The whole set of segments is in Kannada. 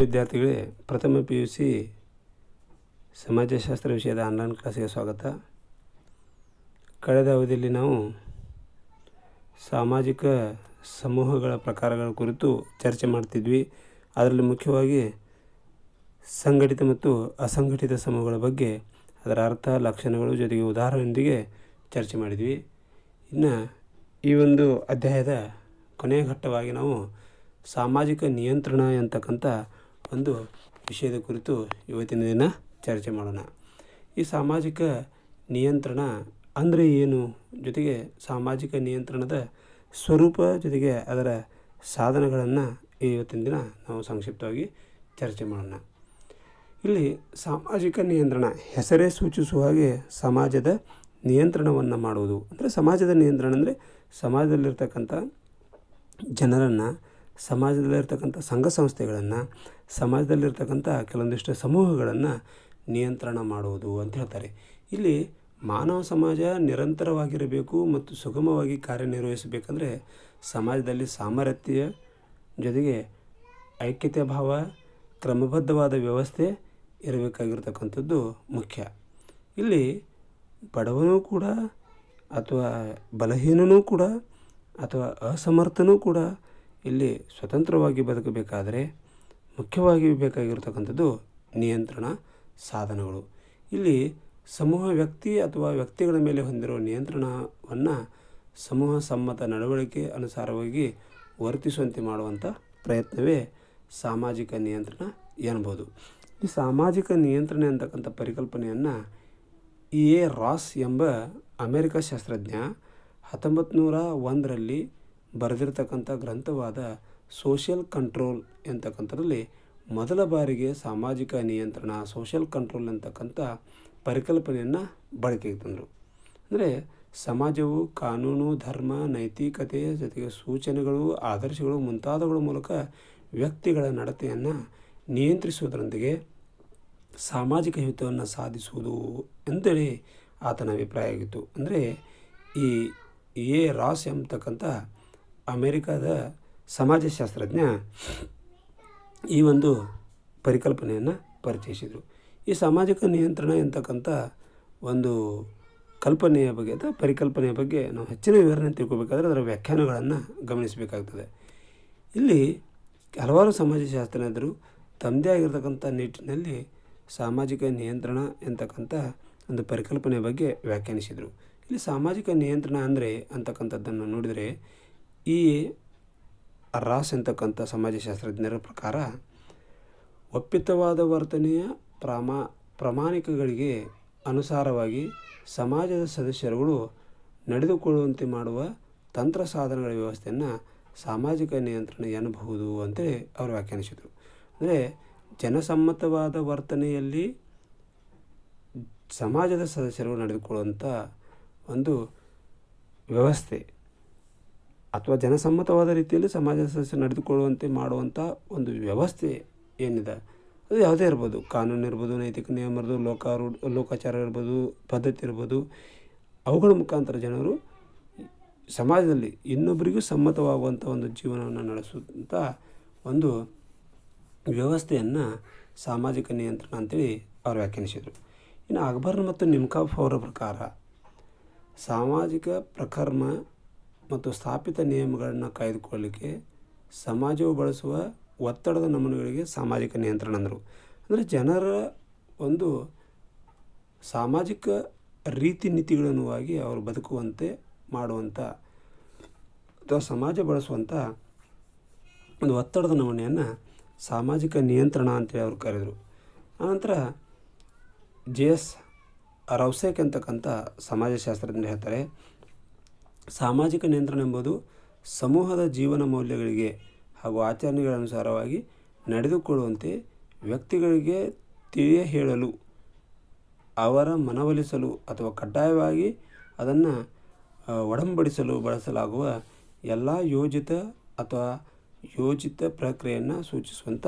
ವಿದ್ಯಾರ್ಥಿಗಳೇ, ಪ್ರಥಮ ಪಿ ಯು ಸಿ ಸಮಾಜಶಾಸ್ತ್ರ ವಿಷಯದ ಆನ್ಲೈನ್ ಕ್ಲಾಸಿಗೆ ಸ್ವಾಗತ. ಕಳೆದ ಅವಧಿಯಲ್ಲಿ ನಾವು ಸಾಮಾಜಿಕ ಸಮೂಹಗಳ ಪ್ರಕಾರಗಳ ಕುರಿತು ಚರ್ಚೆ ಮಾಡ್ತಿದ್ವಿ. ಅದರಲ್ಲಿ ಮುಖ್ಯವಾಗಿ ಸಂಘಟಿತ ಮತ್ತು ಅಸಂಘಟಿತ ಸಮೂಹಗಳ ಬಗ್ಗೆ, ಅದರ ಅರ್ಥ, ಲಕ್ಷಣಗಳು ಜೊತೆಗೆ ಉದಾಹರಣೆಯೊಂದಿಗೆ ಚರ್ಚೆ ಮಾಡಿದ್ವಿ. ಇನ್ನು ಈ ಒಂದು ಅಧ್ಯಾಯದ ಕೊನೆಯ ಘಟ್ಟವಾಗಿ ನಾವು ಸಾಮಾಜಿಕ ನಿಯಂತ್ರಣ ಎಂತಕ್ಕಂಥ ಒಂದು ವಿಷಯದ ಕುರಿತು ಇವತ್ತಿನ ದಿನ ಚರ್ಚೆ ಮಾಡೋಣ. ಈ ಸಾಮಾಜಿಕ ನಿಯಂತ್ರಣ ಅಂದರೆ ಏನು? ಜೊತೆಗೆ ಸಾಮಾಜಿಕ ನಿಯಂತ್ರಣದ ಸ್ವರೂಪ ಜೊತೆಗೆ ಅದರ ಸಾಧನಗಳನ್ನು ಇವತ್ತಿನ ದಿನ ನಾವು ಸಂಕ್ಷಿಪ್ತವಾಗಿ ಚರ್ಚೆ ಮಾಡೋಣ. ಇಲ್ಲಿ ಸಾಮಾಜಿಕ ನಿಯಂತ್ರಣ ಹೆಸರೇ ಸೂಚಿಸುವ ಹಾಗೆ ಸಮಾಜದ ನಿಯಂತ್ರಣವನ್ನು ಮಾಡುವುದು. ಅಂದರೆ ಸಮಾಜದ ನಿಯಂತ್ರಣ ಅಂದರೆ ಸಮಾಜದಲ್ಲಿರ್ತಕ್ಕಂಥ ಜನರನ್ನು ಸಮಾಜದಲ್ಲಿರ್ತಕ್ಕಂಥ ಸಂಘ ಸಂಸ್ಥೆಗಳನ್ನು, ಸಮಾಜದಲ್ಲಿರ್ತಕ್ಕಂಥ ಕೆಲವೊಂದಿಷ್ಟು ಸಮೂಹಗಳನ್ನು ನಿಯಂತ್ರಣ ಮಾಡುವುದು ಅಂತ ಹೇಳ್ತಾರೆ. ಇಲ್ಲಿ ಮಾನವ ಸಮಾಜ ನಿರಂತರವಾಗಿರಬೇಕು ಮತ್ತು ಸುಗಮವಾಗಿ ಕಾರ್ಯನಿರ್ವಹಿಸಬೇಕಂದ್ರೆ ಸಮಾಜದಲ್ಲಿ ಸಾಮರಸ್ಯ ಜೊತೆಗೆ ಐಕ್ಯತೆ ಭಾವ, ಕ್ರಮಬದ್ಧವಾದ ವ್ಯವಸ್ಥೆ ಇರಬೇಕಾಗಿರ್ತಕ್ಕಂಥದ್ದು ಮುಖ್ಯ. ಇಲ್ಲಿ ಬಡವನೂ ಕೂಡ ಅಥವಾ ಬಲಹೀನನೂ ಕೂಡ ಅಥವಾ ಅಸಮರ್ಥನೂ ಕೂಡ ಇಲ್ಲಿ ಸ್ವತಂತ್ರವಾಗಿ ಬದುಕಬೇಕಾದರೆ ಮುಖ್ಯವಾಗಿ ಬೇಕಾಗಿರತಕ್ಕಂಥದ್ದು ನಿಯಂತ್ರಣ ಸಾಧನಗಳು. ಇಲ್ಲಿ ಸಮೂಹ ವ್ಯಕ್ತಿ ಅಥವಾ ವ್ಯಕ್ತಿಗಳ ಮೇಲೆ ಹೊಂದಿರುವ ನಿಯಂತ್ರಣವನ್ನು ಸಮೂಹ ಸಮ್ಮತ ನಡವಳಿಕೆ ಅನುಸಾರವಾಗಿ ವರ್ತಿಸುವಂತೆ ಮಾಡುವಂಥ ಪ್ರಯತ್ನವೇ ಸಾಮಾಜಿಕ ನಿಯಂತ್ರಣ ಎನ್ಬೋದು. ಈ ಸಾಮಾಜಿಕ ನಿಯಂತ್ರಣ ಅಂತಕ್ಕಂಥ ಪರಿಕಲ್ಪನೆಯನ್ನು ಇ ಎ ರಾಸ್ ಎಂಬ ಅಮೆರಿಕ ಶಾಸ್ತ್ರಜ್ಞ ಹತ್ತೊಂಬತ್ತು ನೂರ ಒಂದರಲ್ಲಿ ಬರೆದಿರ್ತಕ್ಕಂಥ ಗ್ರಂಥವಾದ ಸೋಷಿಯಲ್ ಕಂಟ್ರೋಲ್ ಎಂತಕ್ಕಂಥದ್ರಲ್ಲಿ ಮೊದಲ ಬಾರಿಗೆ ಸಾಮಾಜಿಕ ನಿಯಂತ್ರಣ, ಸೋಷಿಯಲ್ ಕಂಟ್ರೋಲ್ ಅಂತಕ್ಕಂಥ ಪರಿಕಲ್ಪನೆಯನ್ನು ಬಳಕೆಗೆ ತಂದರು. ಅಂದರೆ ಸಮಾಜವು ಕಾನೂನು, ಧರ್ಮ, ನೈತಿಕತೆ ಜೊತೆಗೆ ಸೂಚನೆಗಳು, ಆದರ್ಶಗಳು ಮುಂತಾದವುಗಳ ಮೂಲಕ ವ್ಯಕ್ತಿಗಳ ನಡತೆಯನ್ನು ನಿಯಂತ್ರಿಸುವುದರೊಂದಿಗೆ ಸಾಮಾಜಿಕ ಹಿತವನ್ನು ಸಾಧಿಸುವುದು ಅಂತೇಳಿ ಆತನ ಅಭಿಪ್ರಾಯ ಆಗಿತ್ತು. ಅಂದರೆ ಈ ಎ ರಾಸ್ ಎಂಬತಕ್ಕಂಥ ಅಮೇರಿಕಾದ ಸಮಾಜಶಾಸ್ತ್ರಜ್ಞ ಈ ಒಂದು ಪರಿಕಲ್ಪನೆಯನ್ನು ಪರಿಚಯಿಸಿದರು. ಈ ಸಾಮಾಜಿಕ ನಿಯಂತ್ರಣ ಎಂತಕ್ಕಂಥ ಒಂದು ಕಲ್ಪನೆಯ ಬಗ್ಗೆ ಅಥವಾ ಪರಿಕಲ್ಪನೆಯ ಬಗ್ಗೆ ನಾವು ಹೆಚ್ಚಿನ ವಿವರಣೆ ತಿಳ್ಕೊಬೇಕಾದ್ರೆ ಅದರ ವ್ಯಾಖ್ಯಾನಗಳನ್ನು ಗಮನಿಸಬೇಕಾಗ್ತದೆ. ಇಲ್ಲಿ ಹಲವಾರು ಸಮಾಜಶಾಸ್ತ್ರಜ್ಞರು ತಮ್ಮದೇ ಆಗಿರತಕ್ಕಂಥ ನಿಟ್ಟಿನಲ್ಲಿ ಸಾಮಾಜಿಕ ನಿಯಂತ್ರಣ ಎಂತಕ್ಕಂಥ ಒಂದು ಪರಿಕಲ್ಪನೆಯ ಬಗ್ಗೆ ವ್ಯಾಖ್ಯಾನಿಸಿದರು. ಇಲ್ಲಿ ಸಾಮಾಜಿಕ ನಿಯಂತ್ರಣ ಅಂದರೆ ಅಂತಕ್ಕಂಥದ್ದನ್ನು ನೋಡಿದರೆ ಈ ರಾಸ್ ಎಂತಕ್ಕಂಥ ಸಮಾಜಶಾಸ್ತ್ರಜ್ಞರ ಪ್ರಕಾರ ಒಪ್ಪಿತವಾದ ವರ್ತನೆಯ ಪ್ರಮಾ, ಪ್ರಾಮಾಣಿಕಗಳಿಗೆ ಅನುಸಾರವಾಗಿ ಸಮಾಜದ ಸದಸ್ಯರುಗಳು ನಡೆದುಕೊಳ್ಳುವಂತೆ ಮಾಡುವ ತಂತ್ರ ಸಾಧನಗಳ ವ್ಯವಸ್ಥೆಯನ್ನು ಸಾಮಾಜಿಕ ನಿಯಂತ್ರಣ ಎನ್ನಬಹುದು ಅಂತೇಳಿ ಅವರು ವ್ಯಾಖ್ಯಾನಿಸಿದರು. ಅಂದರೆ ಜನಸಮ್ಮತವಾದ ವರ್ತನೆಯಲ್ಲಿ ಸಮಾಜದ ಸದಸ್ಯರು ನಡೆದುಕೊಳ್ಳುವಂಥ ಒಂದು ವ್ಯವಸ್ಥೆ. ಅಥವಾ ಜನಸಮ್ಮತವಾದ ರೀತಿಯಲ್ಲಿ ಸಮಾಜ ಸದಸ್ಯ ನಡೆದುಕೊಳ್ಳುವಂತೆ ಮಾಡುವಂಥ ಒಂದು ವ್ಯವಸ್ಥೆ ಏನಿದೆ, ಅದು ಯಾವುದೇ ಇರ್ಬೋದು. ಕಾನೂನು ಇರ್ಬೋದು, ನೈತಿಕ ನಿಯಮ ಇರ್ಬೋದು, ಲೋಕಾರು, ಲೋಕಾಚಾರ ಇರ್ಬೋದು, ಪದ್ಧತಿ ಇರ್ಬೋದು, ಅವುಗಳ ಮುಖಾಂತರ ಜನರು ಸಮಾಜದಲ್ಲಿ ಇನ್ನೊಬ್ಬರಿಗೂ ಸಮ್ಮತವಾಗುವಂಥ ಒಂದು ಜೀವನವನ್ನು ನಡೆಸುವಂಥ ಒಂದು ವ್ಯವಸ್ಥೆಯನ್ನು ಸಾಮಾಜಿಕ ನಿಯಂತ್ರಣ ಅಂತೇಳಿ ಅವರು ವ್ಯಾಖ್ಯಾನಿಸಿದರು. ಇನ್ನು ಅಕ್ಬರ್ ಮತ್ತು ನಿಮ್ಕಾಫ್ ಅವರ ಪ್ರಕಾರ ಸಾಮಾಜಿಕ ಪ್ರಕರ್ಮ ಮತ್ತು ಸ್ಥಾಪಿತ ನಿಯಮಗಳನ್ನು ಕಾಯ್ದುಕೊಳ್ಳಲಿಕ್ಕೆ ಸಮಾಜವು ಬಳಸುವ ಒತ್ತಡದ ನಮೂನೆಗಳಿಗೆ ಸಾಮಾಜಿಕ ನಿಯಂತ್ರಣ ಅಂದರು. ಅಂದರೆ ಜನರ ಒಂದು ಸಾಮಾಜಿಕ ರೀತಿ ನೀತಿಗಳನ್ನುವಾಗಿ ಅವರು ಬದುಕುವಂತೆ ಮಾಡುವಂಥ ಅಥವಾ ಸಮಾಜ ಬಳಸುವಂಥ ಒಂದು ಒತ್ತಡದ ನಮೂನೆಯನ್ನು ಸಾಮಾಜಿಕ ನಿಯಂತ್ರಣ ಅಂತೇಳಿ ಅವರು ಕರೆದರು. ಆನಂತರ ಜೆ ಎಸ್ ರೌಸೇಕ್ ಅಂತಕ್ಕಂಥ ಸಮಾಜಶಾಸ್ತ್ರಜ್ಞರು ಹೇಳ್ತಾರೆ ಸಾಮಾಜಿಕ ನಿಯಂತ್ರಣ ಎಂಬುದು ಸಮೂಹದ ಜೀವನ ಮೌಲ್ಯಗಳಿಗೆ ಹಾಗೂ ಆಚರಣೆಗಳ ಅನುಸಾರವಾಗಿ ನಡೆದುಕೊಳ್ಳುವಂತೆ ವ್ಯಕ್ತಿಗಳಿಗೆ ತಿಳಿಯ ಹೇಳಲು ಅವರ ಮನವೊಲಿಸಲು ಅಥವಾ ಕಡ್ಡಾಯವಾಗಿ ಅದನ್ನು ಒಡಂಬಡಿಸಲು ಬಳಸಲಾಗುವ ಎಲ್ಲ ಯೋಜಿತ ಅಥವಾ ಯೋಜಿತ ಪ್ರಕ್ರಿಯೆಯನ್ನು ಸೂಚಿಸುವಂಥ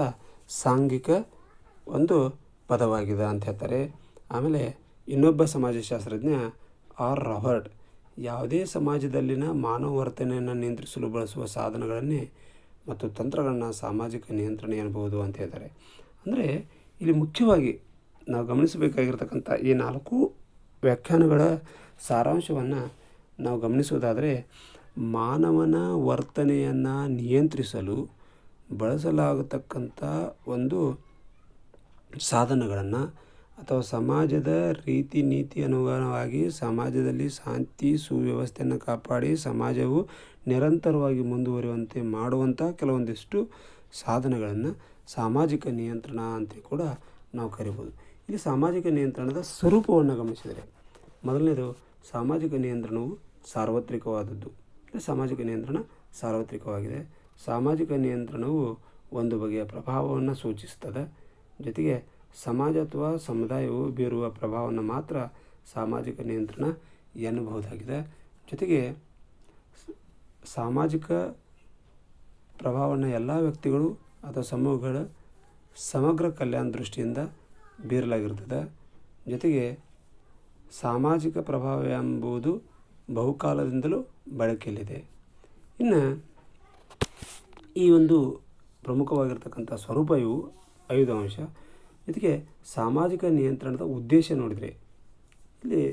ಸಾಂಘಿಕ ಒಂದು ಪದವಾಗಿದೆ ಅಂತ ಹೇಳ್ತಾರೆ. ಆಮೇಲೆ ಇನ್ನೊಬ್ಬ ಸಮಾಜಶಾಸ್ತ್ರಜ್ಞ ಆರ್ ರಾಬರ್ಟ್ ಯಾವುದೇ ಸಮಾಜದಲ್ಲಿನ ಮಾನವ ವರ್ತನೆಯನ್ನು ನಿಯಂತ್ರಿಸಲು ಬಳಸುವ ಸಾಧನಗಳನ್ನೇ ಮತ್ತು ತಂತ್ರಗಳನ್ನು ಸಾಮಾಜಿಕ ನಿಯಂತ್ರಣ ಎನ್ನಬಹುದು ಅಂತ ಹೇಳ್ತಾರೆ. ಅಂದರೆ ಇಲ್ಲಿ ಮುಖ್ಯವಾಗಿ ನಾವು ಗಮನಿಸಬೇಕಾಗಿರ್ತಕ್ಕಂಥ ಈ ನಾಲ್ಕು ವ್ಯಾಖ್ಯಾನಗಳ ಸಾರಾಂಶವನ್ನು ನಾವು ಗಮನಿಸುವುದಾದರೆ ಮಾನವನ ವರ್ತನೆಯನ್ನು ನಿಯಂತ್ರಿಸಲು ಬಳಸಲಾಗತಕ್ಕಂಥ ಒಂದು ಸಾಧನಗಳನ್ನು ಅಥವಾ ಸಮಾಜದ ರೀತಿ ನೀತಿ ಅನುಗುಣವಾಗಿ ಸಮಾಜದಲ್ಲಿ ಶಾಂತಿ, ಸುವ್ಯವಸ್ಥೆಯನ್ನು ಕಾಪಾಡಿ ಸಮಾಜವು ನಿರಂತರವಾಗಿ ಮುಂದುವರಿಯುವಂತೆ ಮಾಡುವಂಥ ಕೆಲವೊಂದಿಷ್ಟು ಸಾಧನಗಳನ್ನು ಸಾಮಾಜಿಕ ನಿಯಂತ್ರಣ ಅಂತ ಕೂಡ ನಾವು ಕರಿಬೋದು. ಇಲ್ಲಿ ಸಾಮಾಜಿಕ ನಿಯಂತ್ರಣದ ಸ್ವರೂಪವನ್ನು ಗಮನಿಸಿದರೆ ಮೊದಲನೇದು ಸಾಮಾಜಿಕ ನಿಯಂತ್ರಣವು ಸಾರ್ವತ್ರಿಕವಾದದ್ದು. ಸಾಮಾಜಿಕ ನಿಯಂತ್ರಣ ಸಾರ್ವತ್ರಿಕವಾಗಿದೆ. ಸಾಮಾಜಿಕ ನಿಯಂತ್ರಣವು ಒಂದು ಬಗೆಯ ಪ್ರಭಾವವನ್ನು ಸೂಚಿಸ್ತದೆ. ಜೊತೆಗೆ ಸಮಾಜ ಅಥವಾ ಸಮುದಾಯವು ಬೀರುವ ಪ್ರಭಾವವನ್ನು ಮಾತ್ರ ಸಾಮಾಜಿಕ ನಿಯಂತ್ರಣ ಎನ್ನಬಹುದಾಗಿದೆ. ಜೊತೆಗೆ ಸಾಮಾಜಿಕ ಪ್ರಭಾವವನ್ನು ಎಲ್ಲ ವ್ಯಕ್ತಿಗಳು ಅಥವಾ ಸಮೂಹಗಳ ಸಮಗ್ರ ಕಲ್ಯಾಣ ದೃಷ್ಟಿಯಿಂದ ಬೀರಲಾಗಿರ್ತದೆ ಜೊತೆಗೆ ಸಾಮಾಜಿಕ ಪ್ರಭಾವ ಎಂಬುದು ಬಹುಕಾಲದಿಂದಲೂ ಬಳಕೆಯಲ್ಲಿದೆ. ಇನ್ನು ಈ ಒಂದು ಪ್ರಮುಖವಾಗಿರ್ತಕ್ಕಂಥ ಸ್ವರೂಪ ಇವು ಐದು ಅಂಶ. ಜೊತೆಗೆ ಸಾಮಾಜಿಕ ನಿಯಂತ್ರಣದ ಉದ್ದೇಶ ನೋಡಿದರೆ, ಇಲ್ಲಿ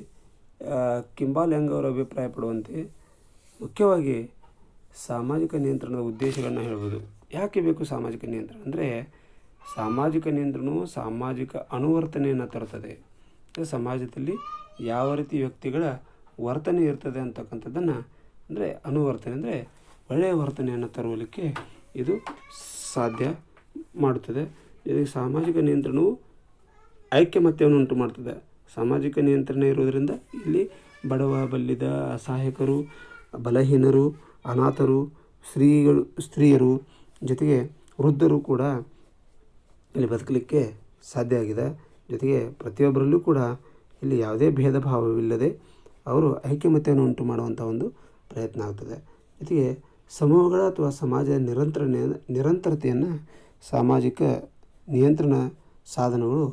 ಕಿಂಬಾಲ್ ಯಂಗ್ ಅವರ ಅಭಿಪ್ರಾಯ ಪಡುವಂತೆ ಮುಖ್ಯವಾಗಿ ಸಾಮಾಜಿಕ ನಿಯಂತ್ರಣದ ಉದ್ದೇಶಗಳನ್ನು ಹೇಳ್ಬೋದು. ಯಾಕೆ ಬೇಕು ಸಾಮಾಜಿಕ ನಿಯಂತ್ರಣ? ಅಂದರೆ ಸಾಮಾಜಿಕ ನಿಯಂತ್ರಣವು ಸಾಮಾಜಿಕ ಅನುವರ್ತನೆಯನ್ನು ತರುತ್ತದೆ. ಸಮಾಜದಲ್ಲಿ ಯಾವ ರೀತಿ ವ್ಯಕ್ತಿಗಳ ವರ್ತನೆ ಇರ್ತದೆ ಅಂತಕ್ಕಂಥದ್ದನ್ನು, ಅಂದರೆ ಅನುವರ್ತನೆ, ಅಂದರೆ ಒಳ್ಳೆಯ ವರ್ತನೆಯನ್ನು ತರುವಲಿಕ್ಕೆ ಇದು ಸಾಧ್ಯ ಮಾಡುತ್ತದೆ. ಇದು ಸಾಮಾಜಿಕ ನಿಯಂತ್ರಣವು ಐಕ್ಯಮತ್ಯವನ್ನು ಉಂಟು ಮಾಡ್ತದೆ. ಸಾಮಾಜಿಕ ನಿಯಂತ್ರಣ ಇರುವುದರಿಂದ ಇಲ್ಲಿ ಬಡವ ಬಲ್ಲಿದ ಅಸಹಾಯಕರು, ಬಲಹೀನರು, ಅನಾಥರು, ಸ್ತ್ರೀಗಳು, ಸ್ತ್ರೀಯರು ಜೊತೆಗೆ ವೃದ್ಧರು ಕೂಡ ಇಲ್ಲಿ ಬದುಕಲಿಕ್ಕೆ ಸಾಧ್ಯ ಆಗಿದೆ. ಜೊತೆಗೆ ಪ್ರತಿಯೊಬ್ಬರಲ್ಲೂ ಕೂಡ ಇಲ್ಲಿ ಯಾವುದೇ ಭೇದ ಭಾವವಿಲ್ಲದೆ ಅವರು ಐಕ್ಯಮತ್ಯವನ್ನು ಉಂಟು ಮಾಡುವಂಥ ಒಂದು ಪ್ರಯತ್ನ ಆಗ್ತದೆ. ಜೊತೆಗೆ ಸಮೂಹಗಳ ಅಥವಾ ಸಮಾಜದ ನಿರಂತರ ನಿರಂತರತೆಯನ್ನು ಸಾಮಾಜಿಕ ನಿಯಂತ್ರಣ ಸಾಧನಗಳು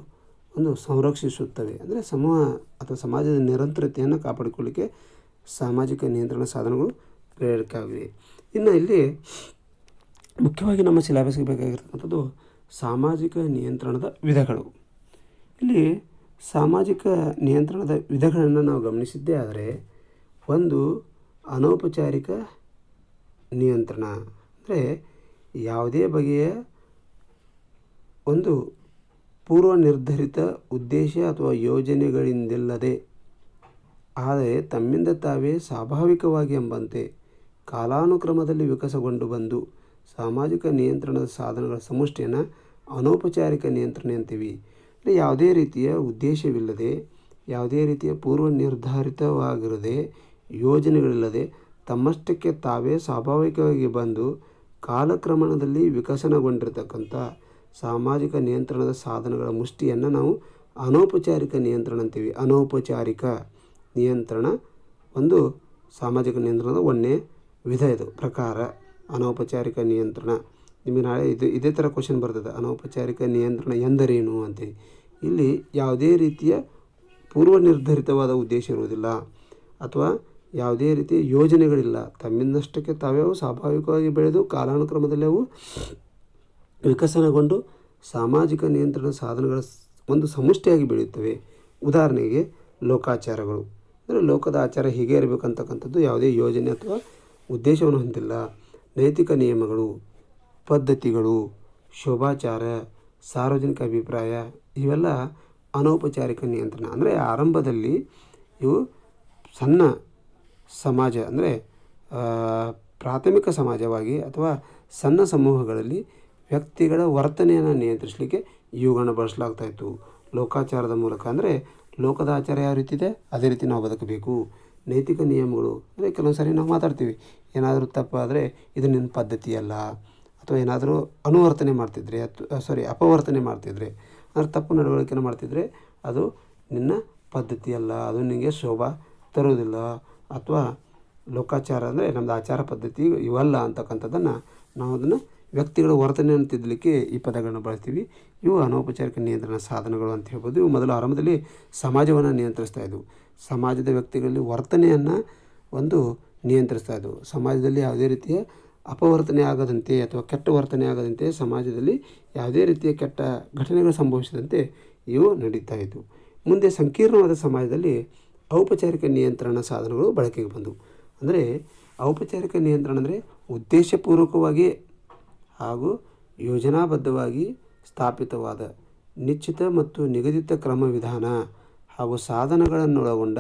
ಒಂದು ಸಂರಕ್ಷಿಸುತ್ತವೆ. ಅಂದರೆ ಸಮೂಹ ಅಥವಾ ಸಮಾಜದ ನಿರಂತರತೆಯನ್ನು ಕಾಪಾಡಿಕೊಳ್ಳಿಕ್ಕೆ ಸಾಮಾಜಿಕ ನಿಯಂತ್ರಣ ಸಾಧನಗಳು ಪ್ರೇರಕ ಆಗಿವೆ ಇನ್ನು ಇಲ್ಲಿ ಮುಖ್ಯವಾಗಿ ನಮ್ಮ ಸಿಲೆಬಸ್ಗೆ ಬೇಕಾಗಿರ್ತಕ್ಕಂಥದ್ದು ಸಾಮಾಜಿಕ ನಿಯಂತ್ರಣದ ವಿಧಗಳು. ಇಲ್ಲಿ ಸಾಮಾಜಿಕ ನಿಯಂತ್ರಣದ ವಿಧಗಳನ್ನು ನಾವು ಗಮನಿಸಿದ್ದೇ ಆದರೆ ಒಂದು ಅನೌಪಚಾರಿಕ ನಿಯಂತ್ರಣ. ಅಂದರೆ ಯಾವುದೇ ಬಗೆಯ ಒಂದು ಪೂರ್ವ ನಿರ್ಧರಿತ ಉದ್ದೇಶ ಅಥವಾ ಯೋಜನೆಗಳಿಂದಿಲ್ಲದೆ, ಆದರೆ ತಮ್ಮಿಂದ ತಾವೇ ಸ್ವಾಭಾವಿಕವಾಗಿ ಎಂಬಂತೆ ಕಾಲಾನುಕ್ರಮದಲ್ಲಿ ವಿಕಸಗೊಂಡು ಬಂದು ಸಾಮಾಜಿಕ ನಿಯಂತ್ರಣದ ಸಾಧನಗಳ ಸಮಷ್ಟಿಯನ್ನು ಅನೌಪಚಾರಿಕ ನಿಯಂತ್ರಣ ಅಂತೀವಿ. ಅಂದರೆ ಯಾವುದೇ ರೀತಿಯ ಉದ್ದೇಶವಿಲ್ಲದೆ, ಯಾವುದೇ ರೀತಿಯ ಪೂರ್ವ ನಿರ್ಧಾರಿತವಾಗಿರದೆ ಯೋಜನೆಗಳಿಲ್ಲದೆ ತಮ್ಮಷ್ಟಕ್ಕೆ ತಾವೇ ಸ್ವಾಭಾವಿಕವಾಗಿ ಬಂದು ಕಾಲಕ್ರಮಣದಲ್ಲಿ ವಿಕಸನಗೊಂಡಿರತಕ್ಕಂಥ ಸಾಮಾಜಿಕ ನಿಯಂತ್ರಣದ ಸಾಧನಗಳ ಮುಷ್ಟಿಯನ್ನು ನಾವು ಅನೌಪಚಾರಿಕ ನಿಯಂತ್ರಣ ಅಂತೀವಿ. ಅನೌಪಚಾರಿಕ ನಿಯಂತ್ರಣ ಒಂದು ಸಾಮಾಜಿಕ ನಿಯಂತ್ರಣದ ಒಂದೇ ವಿಧ ಇದು, ಪ್ರಕಾರ. ಅನೌಪಚಾರಿಕ ನಿಯಂತ್ರಣ. ನಿಮಗೆ ನಾಳೆ ಇದು ಇದೇ ಥರ ಕ್ವಶನ್ ಬರ್ತದೆ. ಅನೌಪಚಾರಿಕ ನಿಯಂತ್ರಣ ಎಂದರೇನು ಅಂತೇಳಿ ಇಲ್ಲಿ ಯಾವುದೇ ರೀತಿಯ ಪೂರ್ವ ನಿರ್ಧರಿತವಾದ ಉದ್ದೇಶ ಇರುವುದಿಲ್ಲ. ಅಥವಾ ಯಾವುದೇ ರೀತಿಯ ಯೋಜನೆಗಳಿಲ್ಲ. ತಮ್ಮಿಂದಷ್ಟಕ್ಕೆ ತಾವೇ ಸ್ವಾಭಾವಿಕವಾಗಿ ಬೆಳೆದು ಕಾಲಾನುಕ್ರಮದಲ್ಲಿ ಅವು ವಿಕಸನಗೊಂಡು ಸಾಮಾಜಿಕ ನಿಯಂತ್ರಣ ಸಾಧನಗಳ ಒಂದು ಸಮಷ್ಟಿಯಾಗಿ ಬೆಳೆಯುತ್ತವೆ. ಉದಾಹರಣೆಗೆ ಲೋಕಾಚಾರಗಳು. ಅಂದರೆ ಲೋಕದ ಆಚಾರ ಹೀಗೆ ಇರಬೇಕಂತಕ್ಕಂಥದ್ದು ಯಾವುದೇ ಯೋಜನೆ ಅಥವಾ ಉದ್ದೇಶವನ್ನು ಹೊಂದಿಲ್ಲ. ನೈತಿಕ ನಿಯಮಗಳು, ಪದ್ಧತಿಗಳು, ಶೋಭಾಚಾರ, ಸಾರ್ವಜನಿಕ ಅಭಿಪ್ರಾಯ ಇವೆಲ್ಲ ಅನೌಪಚಾರಿಕ ನಿಯಂತ್ರಣ. ಅಂದರೆ ಆರಂಭದಲ್ಲಿ ಇವು ಸಣ್ಣ ಸಮಾಜ, ಅಂದರೆ ಪ್ರಾಥಮಿಕ ಸಮಾಜವಾಗಿ ಅಥವಾ ಸಣ್ಣ ಸಮೂಹಗಳಲ್ಲಿ ವ್ಯಕ್ತಿಗಳ ವರ್ತನೆಯನ್ನು ನಿಯಂತ್ರಿಸಲಿಕ್ಕೆ ಇವುಗಳನ್ನ ಬಳಸಲಾಗ್ತಾಯಿತ್ತು ಲೋಕಾಚಾರದ ಮೂಲಕ ಅಂದರೆ ಲೋಕದ ಆಚಾರ ಯಾವ ರೀತಿ ಇದೆ? ಅದೇ ರೀತಿ ನಾವು ಬದುಕಬೇಕು. ನೈತಿಕ ನಿಯಮಗಳು ಅಂದರೆ ಕೆಲವೊಂದು ಸಾರಿ ನಾವು ಮಾತಾಡ್ತೀವಿ. ಏನಾದರೂ ತಪ್ಪಾದರೆ ಇದು ನಿನ್ನ ಪದ್ಧತಿ ಅಲ್ಲ ಅಥವಾ ಏನಾದರೂ ಅನುವರ್ತನೆ ಮಾಡ್ತಿದ್ರೆ ಅಥವಾ ಸಾರಿ ಅಪವರ್ತನೆ ಮಾಡ್ತಿದ್ರೆ ಅಂದರೆ ತಪ್ಪು ನಡವಳಿಕೆನ ಮಾಡ್ತಿದ್ರೆ ಅದು ನಿನ್ನ ಪದ್ಧತಿ ಅಲ್ಲ ಅದು ನಿನಗೆ ಶೋಭಾ ತರುವುದಿಲ್ಲ. ಅಥವಾ ಲೋಕಾಚಾರ ಅಂದರೆ ನಮ್ಮದು ಆಚಾರ ಪದ್ಧತಿ ಇವಲ್ಲ ಅಂತಕ್ಕಂಥದ್ದನ್ನು ನಾವು ಅದನ್ನು ವ್ಯಕ್ತಿಗಳ ವರ್ತನೆಯನ್ನು ತಿದ್ದಲಿಕ್ಕೆ ಈ ಪದಗಳನ್ನು ಬಳಸ್ತೀವಿ. ಇವು ಅನೌಪಚಾರಿಕ ನಿಯಂತ್ರಣ ಸಾಧನಗಳು ಅಂತ ಹೇಳ್ಬೋದು. ಇವು ಮೊದಲು ಆರಂಭದಲ್ಲಿ ಸಮಾಜವನ್ನು ನಿಯಂತ್ರಿಸ್ತಾ ಇದ್ದವು ಸಮಾಜದ ವ್ಯಕ್ತಿಗಳಲ್ಲಿ ವರ್ತನೆಯನ್ನು ಒಂದು ನಿಯಂತ್ರಿಸ್ತಾ ಇದ್ದವು ಸಮಾಜದಲ್ಲಿ ಯಾವುದೇ ರೀತಿಯ ಅಪವರ್ತನೆ ಆಗದಂತೆ ಅಥವಾ ಕೆಟ್ಟ ವರ್ತನೆ ಆಗದಂತೆ ಸಮಾಜದಲ್ಲಿ ಯಾವುದೇ ರೀತಿಯ ಕೆಟ್ಟ ಘಟನೆಗಳು ಸಂಭವಿಸದಂತೆ ಇವು ನಡೀತಾ ಇದ್ದವು ಮುಂದೆ ಸಂಕೀರ್ಣವಾದ ಸಮಾಜದಲ್ಲಿ ಔಪಚಾರಿಕ ನಿಯಂತ್ರಣ ಸಾಧನಗಳು ಬಳಕೆಗೆ ಬಂದವು. ಅಂದರೆ ಔಪಚಾರಿಕ ನಿಯಂತ್ರಣ ಅಂದರೆ ಉದ್ದೇಶಪೂರ್ವಕವಾಗಿ ಹಾಗೂ ಯೋಜನಾಬದ್ಧವಾಗಿ ಸ್ಥಾಪಿತವಾದ ನಿಶ್ಚಿತ ಮತ್ತು ನಿಗದಿತ ಕ್ರಮ ವಿಧಾನ ಹಾಗೂ ಸಾಧನಗಳನ್ನೊಳಗೊಂಡ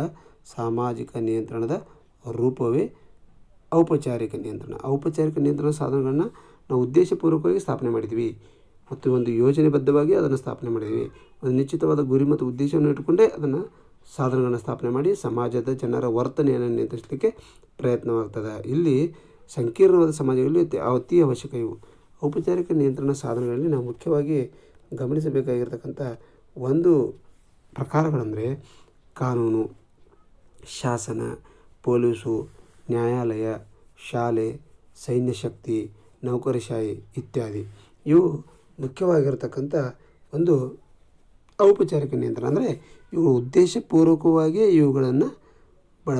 ಸಾಮಾಜಿಕ ನಿಯಂತ್ರಣದ ರೂಪವೇ ಔಪಚಾರಿಕ ನಿಯಂತ್ರಣ. ಔಪಚಾರಿಕ ನಿಯಂತ್ರಣ ಸಾಧನಗಳನ್ನು ನಾವು ಉದ್ದೇಶಪೂರ್ವಕವಾಗಿ ಸ್ಥಾಪನೆ ಮಾಡಿದ್ವಿ. ಮತ್ತು ಒಂದು ಯೋಜನೆಬದ್ಧವಾಗಿ ಅದನ್ನು ಸ್ಥಾಪನೆ ಮಾಡಿದ್ವಿ. ಒಂದು ನಿಶ್ಚಿತವಾದ ಗುರಿ ಮತ್ತು ಉದ್ದೇಶವನ್ನು ಇಟ್ಟುಕೊಂಡೇ ಅದನ್ನು ಸಾಧನಗಳನ್ನು ಸ್ಥಾಪನೆ ಮಾಡಿ ಸಮಾಜದ ಜನರ ವರ್ತನೆಯನ್ನು ನಿಯಂತ್ರಿಸಲಿಕ್ಕೆ ಪ್ರಯತ್ನವಾಗ್ತದೆ. ಇಲ್ಲಿ ಸಂಕೀರ್ಣವಾದ ಸಮಾಜಗಳಲ್ಲಿ ಅತಿ ಅತಿ ಅವಶ್ಯಕ ಇವು. ಔಪಚಾರಿಕ ನಿಯಂತ್ರಣ ಸಾಧನಗಳಲ್ಲಿ ನಾವು ಮುಖ್ಯವಾಗಿ ಗಮನಿಸಬೇಕಾಗಿರ್ತಕ್ಕಂಥ ಒಂದು ಪ್ರಕಾರಗಳಂದರೆ ಕಾನೂನು, ಶಾಸನ, ಪೊಲೀಸು, ನ್ಯಾಯಾಲಯ, ಶಾಲೆ, ಸೈನ್ಯ ಶಕ್ತಿ ನೌಕರಶಾಹಿ ಇತ್ಯಾದಿ. ಇವು ಮುಖ್ಯವಾಗಿರತಕ್ಕಂಥ ಒಂದು ಔಪಚಾರಿಕ ನಿಯಂತ್ರಣ. ಅಂದರೆ ಇವು ಉದ್ದೇಶಪೂರ್ವಕವಾಗಿ ಇವುಗಳನ್ನು ಬಳ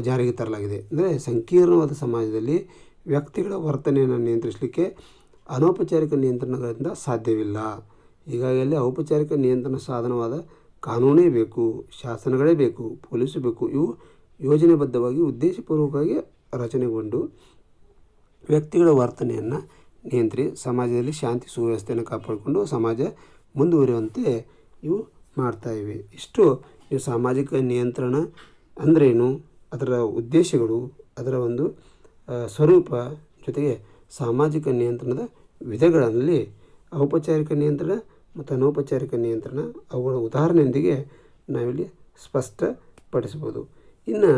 ಜಾರಿಗೆ ತರಲಾಗಿದೆ. ಅಂದರೆ ಸಂಕೀರ್ಣವಾದ ಸಮಾಜದಲ್ಲಿ ವ್ಯಕ್ತಿಗಳ ವರ್ತನೆಯನ್ನು ನಿಯಂತ್ರಿಸಲಿಕ್ಕೆ ಅನೌಪಚಾರಿಕ ನಿಯಂತ್ರಣಗಳಿಂದ ಸಾಧ್ಯವಿಲ್ಲ. ಹೀಗಾಗಿ ಅಲ್ಲಿ ಔಪಚಾರಿಕ ನಿಯಂತ್ರಣ ಸಾಧನವಾದ ಕಾನೂನೇ ಬೇಕು, ಶಾಸನಗಳೇ ಬೇಕು, ಪೊಲೀಸು ಬೇಕು, ಇವು ಯೋಜನೆಬದ್ಧವಾಗಿ ಉದ್ದೇಶಪೂರ್ವಕವಾಗಿ ರಚನೆಗೊಂಡು ವ್ಯಕ್ತಿಗಳ ವರ್ತನೆಯನ್ನು ನಿಯಂತ್ರಿ, ಸಮಾಜದಲ್ಲಿ ಶಾಂತಿ, ಸುವ್ಯವಸ್ಥೆಯನ್ನು ಕಾಪಾಡಿಕೊಂಡು ಸಮಾಜ ಮುಂದುವರಿಯುವಂತೆ ಇವು ಮಾಡ್ತಾ ಇವೆ. ಇಷ್ಟು. ಇವು ಸಾಮಾಜಿಕ ನಿಯಂತ್ರಣ ಅಂದ್ರೇನು? ಅದರ ಉದ್ದೇಶಗಳು, ಅದರ ಒಂದು ಸ್ವರೂಪ ಜೊತೆಗೆ ಸಾಮಾಜಿಕ ನಿಯಂತ್ರಣದ ವಿಧಗಳಲ್ಲಿ ಔಪಚಾರಿಕ ನಿಯಂತ್ರಣ ಮತ್ತು ಅನೌಪಚಾರಿಕ ನಿಯಂತ್ರಣ ಅವುಗಳ ಉದಾಹರಣೆಯೊಂದಿಗೆ ನಾವಿಲ್ಲಿ ಸ್ಪಷ್ಟಪಡಿಸ್ಬೋದು ಇನ್ನು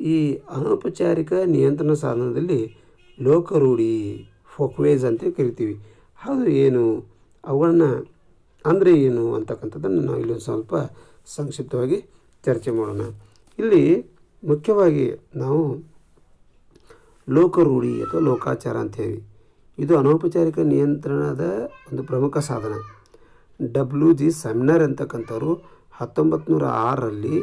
ಈ ಅನೌಪಚಾರಿಕ ನಿಯಂತ್ರಣ ಸಾಧನದಲ್ಲಿ ಲೋಕರೂಢಿ, ಫೋಕ್ವೇಸ್ ಅಂತ ಕರಿತೀವಿ. ಅದು ಏನು? ಅವುಗಳನ್ನ ಅಂದರೆ ಏನು ಅಂತಕ್ಕಂಥದ್ದನ್ನು ನಾವು ಇಲ್ಲಿ ಸ್ವಲ್ಪ ಸಂಕ್ಷಿಪ್ತವಾಗಿ ಚರ್ಚೆ ಮಾಡೋಣ. ಇಲ್ಲಿ ಮುಖ್ಯವಾಗಿ ನಾವು ಲೋಕರೂಢಿ ಅಥವಾ ಲೋಕಾಚಾರ ಅಂಥೇಳಿ ಇದು ಅನೌಪಚಾರಿಕ ನಿಯಂತ್ರಣದ ಒಂದು ಪ್ರಮುಖ ಸಾಧನ. ಡಬ್ಲ್ಯೂ ಜಿ ಸೆಮ್ನರ್ ಅಂತಕ್ಕಂಥವ್ರು ಹತ್ತೊಂಬತ್ತು ಆರರಲ್ಲಿ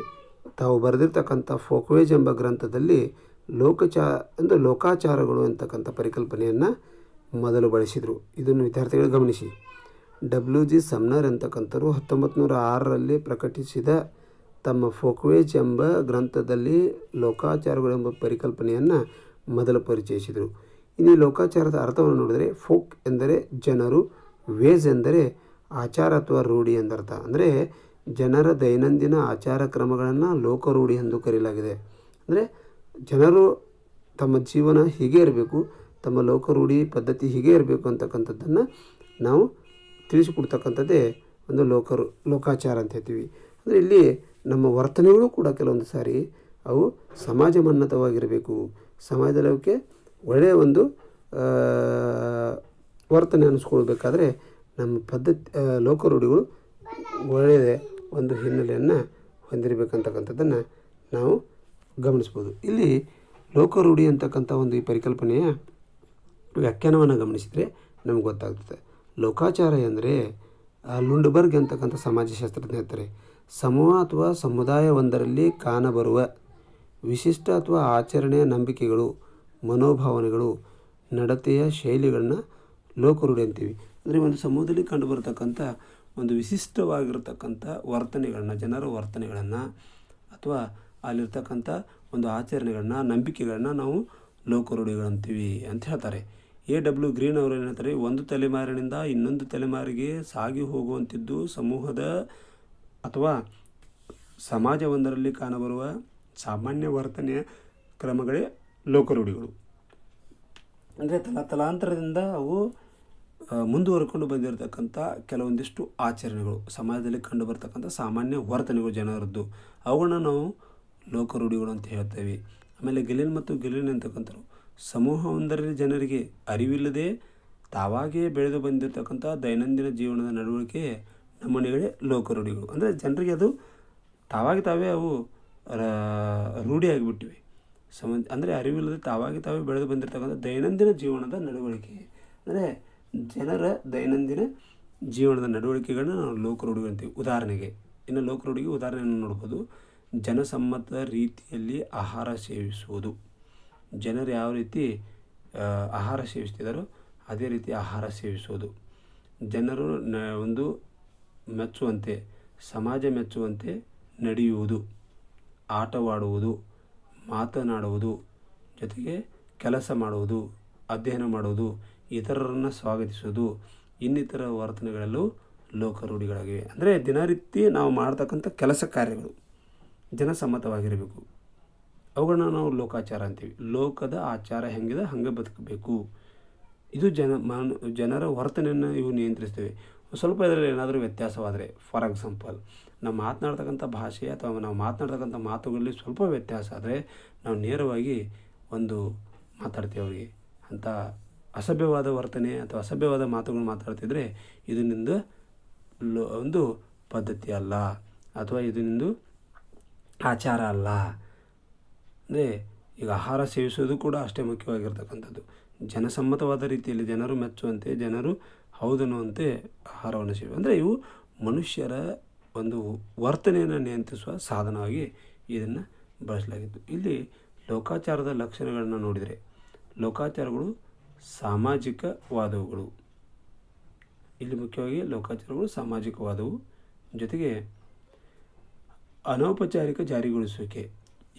ತಾವು ಬರೆದಿರ್ತಕ್ಕಂಥ ಫೋಕ್ವೇಜ್ ಎಂಬ ಗ್ರಂಥದಲ್ಲಿ ಲೋಕಚಾ ಅಂದರೆ ಲೋಕಾಚಾರಗಳು ಅಂತಕ್ಕಂಥ ಪರಿಕಲ್ಪನೆಯನ್ನು ಮೊದಲು ಬಳಸಿದರು. ಇದನ್ನು ವಿದ್ಯಾರ್ಥಿಗಳು ಗಮನಿಸಿ. ಡಬ್ಲ್ಯೂ ಜಿ ಸಮ್ನರ್ ಅಂತಕ್ಕಂಥವ್ರು ಹತ್ತೊಂಬತ್ತು ನೂರ ಆರರಲ್ಲಿ ಪ್ರಕಟಿಸಿದ ತಮ್ಮ ಫೋಕ್ವೇಜ್ ಎಂಬ ಗ್ರಂಥದಲ್ಲಿ ಲೋಕಾಚಾರಗಳು ಎಂಬ ಪರಿಕಲ್ಪನೆಯನ್ನು ಮೊದಲು ಪರಿಚಯಿಸಿದರು. ಈ ಲೋಕಾಚಾರದ ಅರ್ಥವನ್ನು ನೋಡಿದರೆ ಫೋಕ್ ಎಂದರೆ ಜನರು, ವೇಜ್ ಎಂದರೆ ಆಚಾರ ಅಥವಾ ರೂಢಿ ಎಂದರ್ಥ. ಅಂದರೆ ಜನರ ದೈನಂದಿನ ಆಚಾರ ಕ್ರಮಗಳನ್ನು ಲೋಕರೂಢಿ ಎಂದು ಕರೆಯಲಾಗಿದೆ ಅಂದರೆ ಜನರು ತಮ್ಮ ಜೀವನ ಹೀಗೆ ಇರಬೇಕು, ತಮ್ಮ ಲೋಕರೂಢಿ ಪದ್ಧತಿ ಹೀಗೆ ಇರಬೇಕು ಅಂತಕ್ಕಂಥದ್ದನ್ನು ನಾವು ತಿಳಿಸಿಕೊಡ್ತಕ್ಕಂಥದ್ದೇ ಒಂದು ಲೋಕರು, ಲೋಕಾಚಾರ ಅಂತ ಹೇಳ್ತೀವಿ. ಅಂದರೆ ಇಲ್ಲಿ ನಮ್ಮ ವರ್ತನೆಗಳು ಕೂಡ ಕೆಲವೊಂದು ಸಾರಿ ಅವು ಸಮಾಜಮನ್ನತವಾಗಿರಬೇಕು. ಅವಕ್ಕೆ ಒಳ್ಳೆಯ ಒಂದು ವರ್ತನೆ ಅನ್ನಿಸ್ಕೊಳ್ಬೇಕಾದ್ರೆ ನಮ್ಮ ಪದ್ಧತಿ ಲೋಕರೂಢಿಗಳು ಒಳ್ಳೆಯ ಒಂದು ಹಿನ್ನೆಲೆಯನ್ನು ಹೊಂದಿರಬೇಕಂತಕ್ಕಂಥದ್ದನ್ನು ನಾವು ಗಮನಿಸ್ಬೋದು. ಇಲ್ಲಿ ಲೋಕರೂಢಿ ಅಂತಕ್ಕಂಥ ಒಂದು ಈ ಪರಿಕಲ್ಪನೆಯ ವ್ಯಾಖ್ಯಾನವನ್ನು ಗಮನಿಸಿದರೆ ನಮ್ಗೆ ಗೊತ್ತಾಗ್ತದೆ. ಲೋಕಾಚಾರ ಎಂದರೆ ಲುಂಡ್ಬರ್ಗ್ ಅಂತಕ್ಕಂಥ ಸಮಾಜಶಾಸ್ತ್ರಜ್ಞ ಹೇಳ್ತಾರೆ, ಸಮೂಹ ಅಥವಾ ಸಮುದಾಯವೊಂದರಲ್ಲಿ ಕಾಣಬರುವ ವಿಶಿಷ್ಟ ಅಥವಾ ಆಚರಣೆಯ ನಂಬಿಕೆಗಳು ಮನೋಭಾವನೆಗಳು, ನಡತೆಯ ಶೈಲಿಗಳನ್ನ ಲೋಕರೂಢಿ ಅಂತೀವಿ ಅಂದರೆ ಒಂದು ಸಮೂಹದಲ್ಲಿ ಕಂಡುಬರತಕ್ಕಂಥ ಒಂದು ವಿಶಿಷ್ಟವಾಗಿರ್ತಕ್ಕಂಥ ವರ್ತನೆಗಳನ್ನ, ಜನರ ವರ್ತನೆಗಳನ್ನು, ಅಥವಾ ಅಲ್ಲಿರ್ತಕ್ಕಂಥ ಒಂದು ಆಚರಣೆಗಳನ್ನ, ನಂಬಿಕೆಗಳನ್ನ ನಾವು ಲೋಕರೂಢಿಗಳಂತೀವಿ ಅಂತ ಹೇಳ್ತಾರೆ. ಎ ಡಬ್ಲ್ಯೂ ಗ್ರೀನ್ ಅವರು ಏನು ಹೇಳ್ತಾರೆ ಒಂದು ತಲೆಮಾರಿನಿಂದ ಇನ್ನೊಂದು ತಲೆಮಾರಿಗೆ ಸಾಗಿ ಹೋಗುವಂಥದ್ದು ಸಮೂಹದ ಅಥವಾ ಸಮಾಜವೊಂದರಲ್ಲಿ ಕಾಣಬರುವ ಸಾಮಾನ್ಯ ವರ್ತನೆಯ ಕ್ರಮಗಳೇ ಲೋಕರೂಢಿಗಳು. ಅಂದರೆ ತಲಾ ತಲಾಂತರದಿಂದ ಅವು ಮುಂದುವರ್ಕೊಂಡು ಬಂದಿರತಕ್ಕಂಥ ಕೆಲವೊಂದಿಷ್ಟು ಆಚರಣೆಗಳು, ಸಮಾಜದಲ್ಲಿ ಕಂಡು ಬರ್ತಕ್ಕಂಥ ಸಾಮಾನ್ಯ ವರ್ತನೆಗಳು ಜನರದ್ದು. ಅವುಗಳನ್ನ ನಾವು ಲೋಕರೂಢಿಗಳು ಅಂತ ಹೇಳ್ತೇವೆ. ಆಮೇಲೆ ಗೆಲಿನ್ ಮತ್ತು ಗೆಲಿನ್ ಅಂತಕ್ಕಂಥವ್ರು, ಸಮೂಹವೊಂದರಲ್ಲಿ ಜನರಿಗೆ ಅರಿವಿಲ್ಲದೆ ತಾವಾಗಿಯೇ ಬೆಳೆದು ಬಂದಿರತಕ್ಕಂಥ ದೈನಂದಿನ ಜೀವನದ ನಡವಳಿಕೆ ನಮ್ಮನೆಗಳೇ ಲೋಕರೂಢಿಗಳು. ಅಂದರೆ ಜನರಿಗೆ ಅದು ತಾವಾಗಿ ತಾವೇ ಅವು ರೂಢಿಯಾಗಿಬಿಟ್ಟಿವೆ. ಸಮ ಅಂದರೆ ಅರಿವಿಲ್ಲದೆ ತಾವಾಗಿ ತಾವೇ ಬೆಳೆದು ಬಂದಿರತಕ್ಕಂಥ ದೈನಂದಿನ ಜೀವನದ ನಡವಳಿಕೆ. ಅಂದರೆ ಜನರ ದೈನಂದಿನ ಜೀವನದ ನಡವಳಿಕೆಗಳನ್ನ ನಾವು ಲೋಕರೂಢಿಗಳು ಅಂತೀವಿ. ಉದಾಹರಣೆಗೆ, ಇನ್ನು ಲೋಕರೂಢಿಗೆ ಉದಾಹರಣೆಯನ್ನು ನೋಡ್ಬೋದು. ಜನಸಮ್ಮತ ರೀತಿಯಲ್ಲಿ ಆಹಾರ ಸೇವಿಸುವುದು. ಜನರು ಯಾವ ರೀತಿ ಆಹಾರ ಸೇವಿಸ್ತಿದ್ದಾರೋ ಅದೇ ರೀತಿ ಆಹಾರ ಸೇವಿಸುವುದು ಜನರು ನ, ಒಂದು ಮೆಚ್ಚುವಂತೆ, ಸಮಾಜ ಮೆಚ್ಚುವಂತೆ ನಡೆಯುವುದು. ಆಟವಾಡುವುದು. ಮಾತನಾಡುವುದು, ಜೊತೆಗೆ ಕೆಲಸ ಮಾಡುವುದು, ಅಧ್ಯಯನ ಮಾಡುವುದು, ಇತರರನ್ನು ಸ್ವಾಗತಿಸುವುದು ಇನ್ನಿತರ ವರ್ತನೆಗಳಲ್ಲೂ ಲೋಕರೂಢಿಗಳಾಗಿವೆ. ಅಂದರೆ ದಿನನಿತ್ಯ ನಾವು ಮಾಡ್ತಕ್ಕಂಥ ಕೆಲಸ ಕಾರ್ಯಗಳು ಜನಸಮ್ಮತವಾಗಿರಬೇಕು. ಅವುಗಳನ್ನ ನಾವು ಲೋಕಾಚಾರ ಅಂತೀವಿ. ಲೋಕದ ಆಚಾರ ಹೆಂಗಿದೆ, ಹಂಗೆ ಬದುಕಬೇಕು. ಇದು ಜನ ಮಾನು, ಜನರ ವರ್ತನೆಯನ್ನು ಇವು ನಿಯಂತ್ರಿಸ್ತವೆ. ಸ್ವಲ್ಪ ಇದರಲ್ಲಿ ಏನಾದರೂ ವ್ಯತ್ಯಾಸವಾದರೆ ಫಾರ್ ಎಕ್ಸಾಂಪಲ್ ನಾವು ಮಾತನಾಡ್ತಕ್ಕಂಥ ಭಾಷೆ ಅಥವಾ ನಾವು ಮಾತನಾಡ್ತಕ್ಕಂಥ ಮಾತುಗಳಲ್ಲಿ ಸ್ವಲ್ಪ ವ್ಯತ್ಯಾಸ ಆದರೆ, ನಾವು ನೇರವಾಗಿ ಒಂದು ಮಾತಾಡ್ತೀವಿ ಅವರಿಗೆ. ಅಂಥ ಅಸಭ್ಯವಾದ ವರ್ತನೆ ಅಥವಾ ಅಸಭ್ಯವಾದ ಮಾತುಗಳು ಮಾತಾಡ್ತಿದ್ರೆ, ಇದು ಲೋ, ಒಂದು ಪದ್ಧತಿ ಅಲ್ಲ. ಅಥವಾ ಇದು ಆಚಾರ ಅಲ್ಲ. ಅಂದರೆ, ಈಗ ಆಹಾರ ಸೇವಿಸೋದು ಕೂಡ ಅಷ್ಟೇ ಮುಖ್ಯವಾಗಿರ್ತಕ್ಕಂಥದ್ದು. ಜನಸಮ್ಮತವಾದ ರೀತಿಯಲ್ಲಿ ಜನರು ಮೆಚ್ಚುವಂತೆ ಜನರು ಹೌದನ್ನುವಂತೆ ಆಹಾರವನ್ನು ಸೇವೆ. ಅಂದರೆ ಇವು ಮನುಷ್ಯರ ಒಂದು ವರ್ತನೆಯನ್ನು ನಿಯಂತ್ರಿಸುವ ಸಾಧನವಾಗಿ ಇದನ್ನು ಬಳಸಲಾಗಿತ್ತು. ಇಲ್ಲಿ ಲೋಕಾಚಾರದ ಲಕ್ಷಣಗಳನ್ನು ನೋಡಿದರೆ, ಲೋಕಾಚಾರಗಳು ಸಾಮಾಜಿಕವಾದವುಗಳು. ಇಲ್ಲಿ ಮುಖ್ಯವಾಗಿ ಲೋಕಾಚಾರಗಳು ಸಾಮಾಜಿಕವಾದವು. ಜೊತೆಗೆ ಅನೌಪಚಾರಿಕ ಜಾರಿಗೊಳಿಸುವಿಕೆ.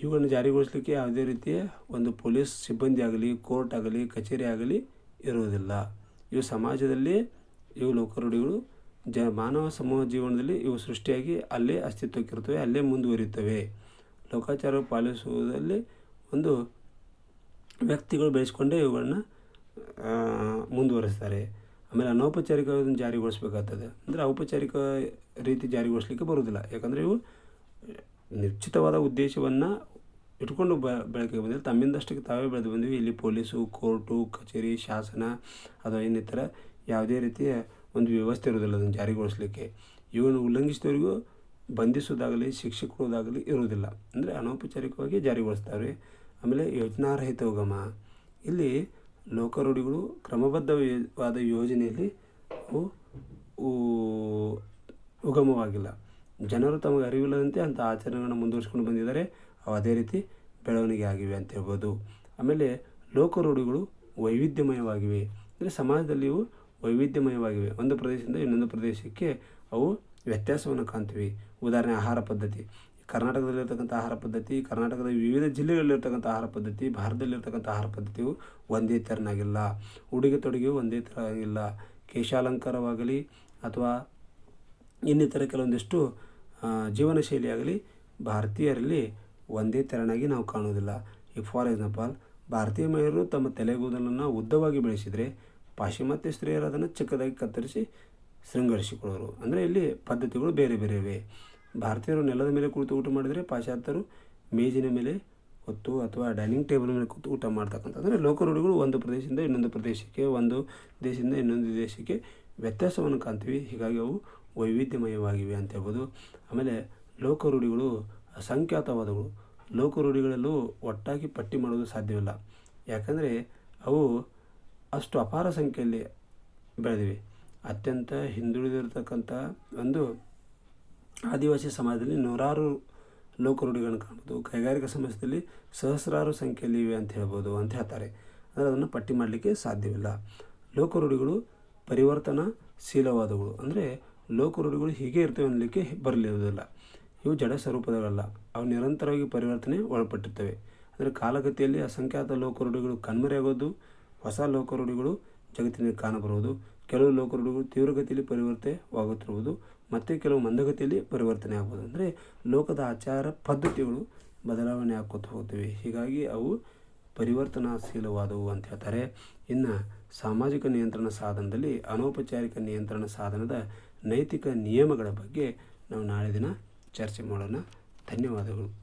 ಇವುಗಳನ್ನು ಜಾರಿಗೊಳಿಸಲಿಕ್ಕೆ ಯಾವುದೇ ರೀತಿಯ ಒಂದು ಪೊಲೀಸ್ ಸಿಬ್ಬಂದಿ ಆಗಲಿ, ಕೋರ್ಟ್ ಆಗಲಿ, ಕಚೇರಿ ಆಗಲಿ ಇರುವುದಿಲ್ಲ. ಇವು ಸಮಾಜದಲ್ಲಿ, ಇವು ಲೋಕರೂಢಿಗಳು, ಜ, ಮಾನವ ಸಮೂಹ ಜೀವನದಲ್ಲಿ ಇವು ಸೃಷ್ಟಿಯಾಗಿ ಅಲ್ಲೇ ಅಸ್ತಿತ್ವಕ್ಕಿರ್ತವೆ ಅಲ್ಲೇ ಮುಂದುವರಿಯುತ್ತವೆ. ಲೋಕಾಚಾರ ಪಾಲಿಸುವುದರಲ್ಲಿ ಒಂದು ವ್ಯಕ್ತಿಗಳು ಬೆಳೆಸ್ಕೊಂಡೇ ಇವುಗಳನ್ನ ಮುಂದುವರಿಸ್ತಾರೆ. ಆಮೇಲೆ ಅನೌಪಚಾರಿಕವನ್ನು ಜಾರಿಗೊಳಿಸ್ಬೇಕಾಗ್ತದೆ. ಅಂದರೆ ಔಪಚಾರಿಕ ರೀತಿ ಜಾರಿಗೊಳಿಸ್ಲಿಕ್ಕೆ ಬರುವುದಿಲ್ಲ. ಯಾಕಂದರೆ ಇವು ನಿಶ್ಚಿತವಾದ ಉದ್ದೇಶವನ್ನು ಇಟ್ಕೊಂಡು ಬ, ಬೆಳಕಿಗೆ ಬಂದಿಲ್ಲ ತಮ್ಮಿಂದಷ್ಟಕ್ಕೆ ತಾವೇ ಬೆಳೆದು ಬಂದಿವಿ. ಇಲ್ಲಿ ಪೊಲೀಸು, ಕೋರ್ಟು, ಕಚೇರಿ, ಶಾಸನ ಅಥವಾ ಇನ್ನಿತರ ಯಾವುದೇ ರೀತಿಯ ಒಂದು ವ್ಯವಸ್ಥೆ ಇರೋದಿಲ್ಲ ಅದನ್ನು ಜಾರಿಗೊಳಿಸಲಿಕ್ಕೆ. ಇವನ್ನು ಉಲ್ಲಂಘಿಸಿದವರಿಗೂ ಬಂಧಿಸೋದಾಗಲಿ ಶಿಕ್ಷೆ ಕೊಡೋದಾಗಲಿ ಇರುವುದಿಲ್ಲ. ಅಂದರೆ ಅನೌಪಚಾರಿಕವಾಗಿ ಜಾರಿಗೊಳಿಸ್ತಾರೆ. ಆಮೇಲೆ ಯೋಜನಾರಹಿತ ಉಗಮ. ಇಲ್ಲಿ ಲೋಕರೂಢಿಗಳು ಕ್ರಮಬದ್ಧವಾದ ಯೋಜನೆಯಲ್ಲಿ ಉಗಮವಾಗಿಲ್ಲ. ಜನರು ತಮಗೆ ಅರಿವಿಲ್ಲದಂತೆ ಅಂಥ ಆಚರಣೆಗಳನ್ನು ಮುಂದುವರಿಸ್ಕೊಂಡು ಬಂದಿದ್ದಾರೆ. ಅದೇ ರೀತಿ ಬೆಳವಣಿಗೆ ಆಗಿವೆ ಅಂತ ಹೇಳ್ಬೋದು. ಆಮೇಲೆ ಲೋಕರೂಢಿಗಳು ವೈವಿಧ್ಯಮಯವಾಗಿವೆ. ಅಂದರೆ ಸಮಾಜದಲ್ಲಿ ಇವು ವೈವಿಧ್ಯಮಯವಾಗಿವೆ. ಒಂದು ಪ್ರದೇಶದಿಂದ ಇನ್ನೊಂದು ಪ್ರದೇಶಕ್ಕೆ ಅವು ವ್ಯತ್ಯಾಸವನ್ನು ಕಾಣ್ತೀವಿ. ಉದಾಹರಣೆ ಆಹಾರ ಪದ್ಧತಿ. ಕರ್ನಾಟಕದಲ್ಲಿರ್ತಕ್ಕಂಥ ಆಹಾರ ಪದ್ಧತಿ, ಕರ್ನಾಟಕದ ವಿವಿಧ ಜಿಲ್ಲೆಗಳಲ್ಲಿರ್ತಕ್ಕಂಥ ಆಹಾರ ಪದ್ಧತಿ, ಭಾರತದಲ್ಲಿರ್ತಕ್ಕಂಥ ಆಹಾರ ಪದ್ಧತಿಯು ಒಂದೇ ಥರನಾಗಿಲ್ಲ. ಉಡುಗೆ ತೊಡುಗೆಯು ಒಂದೇ ಥರ ಆಗಿಲ್ಲ ಕೇಶಾಲಂಕಾರವಾಗಲಿ ಅಥವಾ ಇನ್ನಿತರ ಕೆಲವೊಂದಿಷ್ಟು ಜೀವನ ಶೈಲಿಯಾಗಲಿ ಭಾರತೀಯರಲ್ಲಿ ಒಂದೇ ತೆರನಾಗಿ ನಾವು ಕಾಣುವುದಿಲ್ಲ. ಈ ಫಾರ್ ಎಕ್ಸಾಂಪಲ್ ಭಾರತೀಯ ಮಹಿಳೆಯರು ತಮ್ಮ ತಲೆಗೂದಲನ್ನು ಉದ್ದವಾಗಿ ಬೆಳೆಸಿದರೆ ಪಾಶ್ಚಿಮಾತ್ಯ ಸ್ತ್ರೀಯರು ಅದನ್ನು ಚಿಕ್ಕದಾಗಿ ಕತ್ತರಿಸಿ ಶೃಂಗರಿಸಿಕೊಳ್ಳೋರು. ಅಂದರೆ ಇಲ್ಲಿ ಪದ್ಧತಿಗಳು ಬೇರೆ ಬೇರೆ ಇವೆ. ಭಾರತೀಯರು ನೆಲದ ಮೇಲೆ ಕುಳಿತು ಊಟ ಮಾಡಿದರೆ ಪಾಶ್ಚಾತ್ಯರು ಮೇಜಿನ ಮೇಲೆ ಹೊತ್ತು ಅಥವಾ ಡೈನಿಂಗ್ ಟೇಬಲ್ ಮೇಲೆ ಕೂತು ಊಟ ಮಾಡ್ತಕ್ಕಂಥ ಅಂದರೆ ಲೋಕರೂಢಿಗಳು ಒಂದು ಪ್ರದೇಶದಿಂದ ಇನ್ನೊಂದು ಪ್ರದೇಶಕ್ಕೆ, ಒಂದು ದೇಶದಿಂದ ಇನ್ನೊಂದು ದೇಶಕ್ಕೆ ವ್ಯತ್ಯಾಸವನ್ನು ಕಾಣ್ತೀವಿ. ಹೀಗಾಗಿ ಅವು ವೈವಿಧ್ಯಮಯವಾಗಿವೆ ಅಂತ ಹೇಳ್ಬೋದು. ಆಮೇಲೆ ಲೋಕರೂಢಿಗಳು ಅಸಂಖ್ಯಾತವಾದವು. ಲೋಕರೂಢಿಗಳಲ್ಲೂ ಒಟ್ಟಾಗಿ ಪಟ್ಟಿ ಮಾಡೋದು ಸಾಧ್ಯವಿಲ್ಲ. ಯಾಕಂದರೆ ಅವು ಅಷ್ಟು ಅಪಾರ ಸಂಖ್ಯೆಯಲ್ಲಿ ಬೆಳೆದಿವೆ. ಅತ್ಯಂತ ಹಿಂದುಳಿದಿರತಕ್ಕಂಥ ಒಂದು ಆದಿವಾಸಿ ಸಮಾಜದಲ್ಲಿ ನೂರಾರು ಲೋಕರೂಢಿಗಳನ್ನು ಕಾಣ್ಬೋದು ಕೈಗಾರಿಕಾ ಸಮಾಜದಲ್ಲಿ ಸಹಸ್ರಾರು ಸಂಖ್ಯೆಯಲ್ಲಿ ಇವೆ ಅಂತ ಹೇಳ್ಬೋದು ಅಂತ ಹೇಳ್ತಾರೆ. ಅಂದರೆ ಅದನ್ನು ಪಟ್ಟಿ ಮಾಡಲಿಕ್ಕೆ ಸಾಧ್ಯವಿಲ್ಲ. ಲೋಕರೂಢಿಗಳು ಪರಿವರ್ತನಾಶೀಲವಾದವುಗಳು ಅಂದರೆ ಲೋಕರೂಢಿಗಳು ಹೀಗೆ ಇರ್ತವೆ ಅನ್ನಲಿಕ್ಕೆ ಬರಲಿರುವುದಿಲ್ಲ ಇವು ಜಡ ಸ್ವರೂಪದವಲ್ಲ ಅವು ನಿರಂತರವಾಗಿ ಪರಿವರ್ತನೆ ಒಳಪಟ್ಟಿರ್ತವೆ. ಅಂದರೆ ಕಾಲಗತಿಯಲ್ಲಿ ಅಸಂಖ್ಯಾತ ಲೋಕರೂಢಿಗಳು ಕಣ್ಮರೆಯಾಗೋದು, ಹೊಸ ಲೋಕರೂಢಿಗಳು ಜಗತ್ತಿನಲ್ಲಿ ಕಾಣಬರುವುದು, ಕೆಲವು ಲೋಕರೂಢಿಗಳು ತೀವ್ರಗತಿಯಲ್ಲಿ ಪರಿವರ್ತನೆವಾಗುತ್ತಿರುವುದು ಮತ್ತು ಕೆಲವು ಮಂದಗತಿಯಲ್ಲಿ ಪರಿವರ್ತನೆ ಆಗ್ಬೋದು ಅಂದರೆ ಲೋಕದ ಆಚಾರ ಪದ್ಧತಿಗಳು ಬದಲಾವಣೆ ಆಕೋತ ಹೋಗ್ತವೆ. ಹೀಗಾಗಿ ಅವು ಪರಿವರ್ತನಾಶೀಲವಾದವು ಅಂತ ಹೇಳ್ತಾರೆ. ಇನ್ನು ಸಾಮಾಜಿಕ ನಿಯಂತ್ರಣ ಸಾಧನದಲ್ಲಿ ಅನೌಪಚಾರಿಕ ನಿಯಂತ್ರಣ ಸಾಧನದ ನೈತಿಕ ನಿಯಮಗಳ ಬಗ್ಗೆ ನಾವು ನಾಳೆ ದಿನ ಚರ್ಚೆ ಮಾಡೋಣ. ಧನ್ಯವಾದಗಳು.